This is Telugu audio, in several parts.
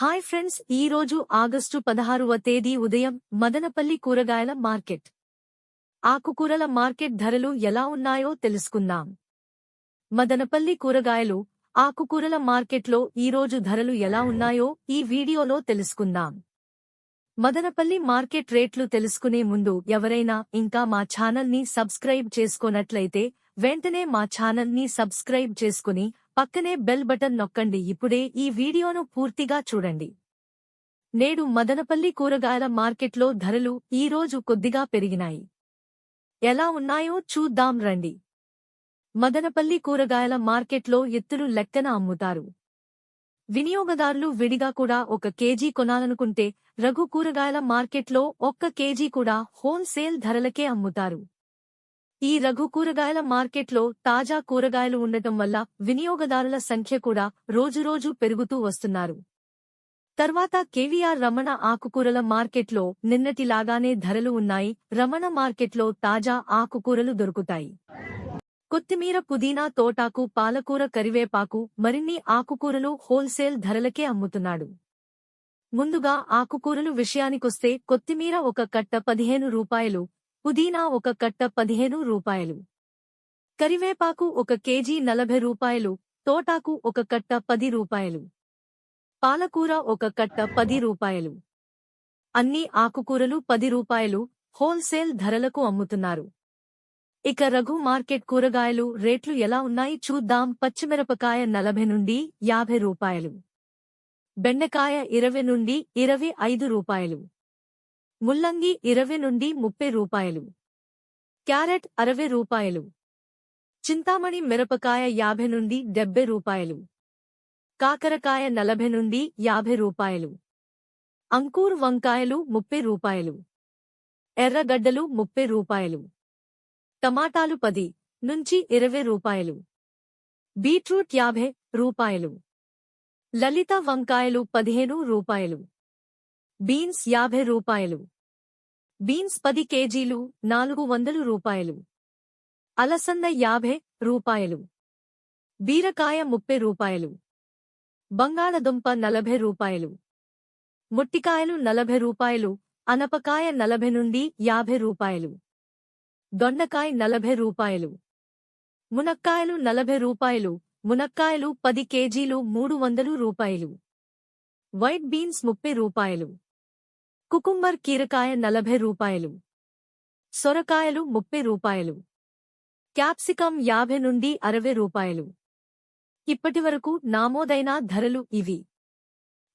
హాయ్ ఫ్రెండ్స్ ఈ రోజు ఆగస్టు పదహారువ తేదీ ఉదయం మదనపల్లి కూరగాయల మార్కెట్. ఆకుకూరల మార్కెట్ ధరలు ఎలా ఉన్నాయో తెలుసుకుందాం. మదనపల్లి కూరగాయలు ఆకుకూరల మార్కెట్లో ఈరోజు ధరలు ఎలా ఉన్నాయో ఈ వీడియోలో తెలుసుకుందాం. మదనపల్లి మార్కెట్ రేట్లు తెలుసుకునే ముందు ఎవరైనా ఇంకా మా ఛానల్ని సబ్స్క్రైబ్ చేసుకోనట్లయితే వెంటనే మా ఛానల్ని సబ్స్క్రైబ్ చేసుకుని పక్కనే బెల్ బటన్ నొక్కండి. ఇప్పుడే ఈ వీడియోను పూర్తిగా చూడండి. నేడు మదనపల్లి కూరగాయల మార్కెట్లో ధరలు ఈరోజు కొద్దిగా పెరిగినాయి. ఎలా ఉన్నాయో చూద్దాం రండి. మదనపల్లి కూరగాయల మార్కెట్లో ఎత్తులు లెక్కన అమ్ముతారు. వినియోగదారులు విడిగా కూడా ఒక కేజీ కొనాలనుకుంటే రఘు కూరగాయల మార్కెట్లో ఒక్క కేజీ కూడా హోల్సేల్ ధరలకే అమ్ముతారు. ఈ రఘు కూరగాయల మార్కెట్లో తాజా కూరగాయలు ఉండటం వల్ల వినియోగదారుల సంఖ్య కూడా రోజురోజు పెరుగుతూ వస్తున్నారు. తర్వాత కేవీఆర్ రమణ ఆకుకూరల మార్కెట్లో నిన్నటిలాగానే ధరలు ఉన్నాయి. రమణ మార్కెట్లో తాజా ఆకుకూరలు దొరుకుతాయి. కొత్తిమీర పుదీనా తోటాకు పాలకూర కరివేపాకు మరిన్ని ఆకుకూరలు హోల్సేల్ ధరలకే అమ్ముతున్నాడు. ముందుగా ఆకుకూరలు విషయానికొస్తే కొత్తిమీర ఒక కట్ట పదిహేను రూపాయలు పుదీనా ఒక కట్ట పదిహేను రూపాయలు. కరివేపాకు ఒక కేజీ నలభై రూపాయలు. తోటాకు ఒక కట్ట పది రూపాయలు. పాలకూర ఒక కట్ట పది రూపాయలు. అన్ని ఆకుకూరలు పది రూపాయలు. హోల్సేల్ ధరలకు అమ్ముతున్నారు. ఇక రఘు మార్కెట్ కూరగాయలు రేట్లు ఎలా ఉన్నాయి చూద్దాం. పచ్చిమిరపకాయ నలభై నుండి యాభై రూపాయలు. బెండకాయ ఇరవై నుండి ఇరవై ఐదు రూపాయలు. ముల్లంగి ఇరవై నుండి ముప్పై రూపాయలు. క్యారెట్ అరవై రూపాయలు. చింతామణి మిరపకాయ యాభై నుండి డెబ్బై రూపాయలు. కాకరకాయ నలభై నుండి యాభై రూపాయలు. అంకూర్ వంకాయలు ముప్పై రూపాయలు. ఎర్రగడ్డలు ముప్పై రూపాయలు. టమాటాలు పది నుంచి ఇరవై రూపాయలు. బీట్రూట్ యాభై రూపాయలు. లలిత వంకాయలు పదిహేను రూపాయలు. బీన్స్ యాభై రూపాయలు. బీన్స్ పది కేజీలు నాలుగు వందలు రూపాయలు. అలసంద యాభై రూపాయలు. బీరకాయ ముప్పై రూపాయలు. బంగాళదుంప నలభై రూపాయలు. ముట్టికాయలు నలభై రూపాయలు అనపకాయ నలభై నుండి యాభై రూపాయలు. దొండకాయ నలభై రూపాయలు. మునక్కాయలు నలభై రూపాయలు మునక్కాయలు పది కేజీలు మూడు వందలు రూపాయలు. వైట్ బీన్స్ ముప్పై రూపాయలు. కుకుంబర్ కీరకాయ నలభై రూపాయలు. సొరకాయలు ముప్పై రూపాయలు. క్యాప్సికం యాభై నుండి అరవై రూపాయలు. ఇప్పటివరకు నామోదైన ధరలు ఇవి.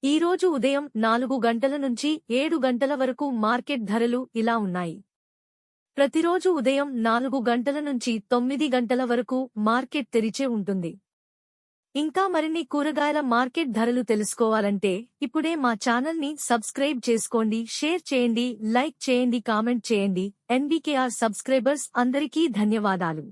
ఈరోజు ఉదయం నాలుగు గంటల నుంచి ఏడు గంటల వరకు మార్కెట్ ధరలు ఇలా ఉన్నాయి. ప్రతిరోజు ఉదయం నాలుగు గంటల నుంచి తొమ్మిది గంటల వరకు మార్కెట్ తెరిచే ఉంటుంది. ఇంకా మరిన్ని కూరగాయల మార్కెట్ ధరలు తెలుసుకోవాలంటే ఇప్పుడే మా ఛానల్ని సబ్స్క్రైబ్ చేసుకోండి షేర్ చేయండి లైక్ చేయండి కామెంట్ చేయండి. ఎన్బీకేఆర్ సబ్స్క్రైబర్స్ అందరికీ ధన్యవాదాలు.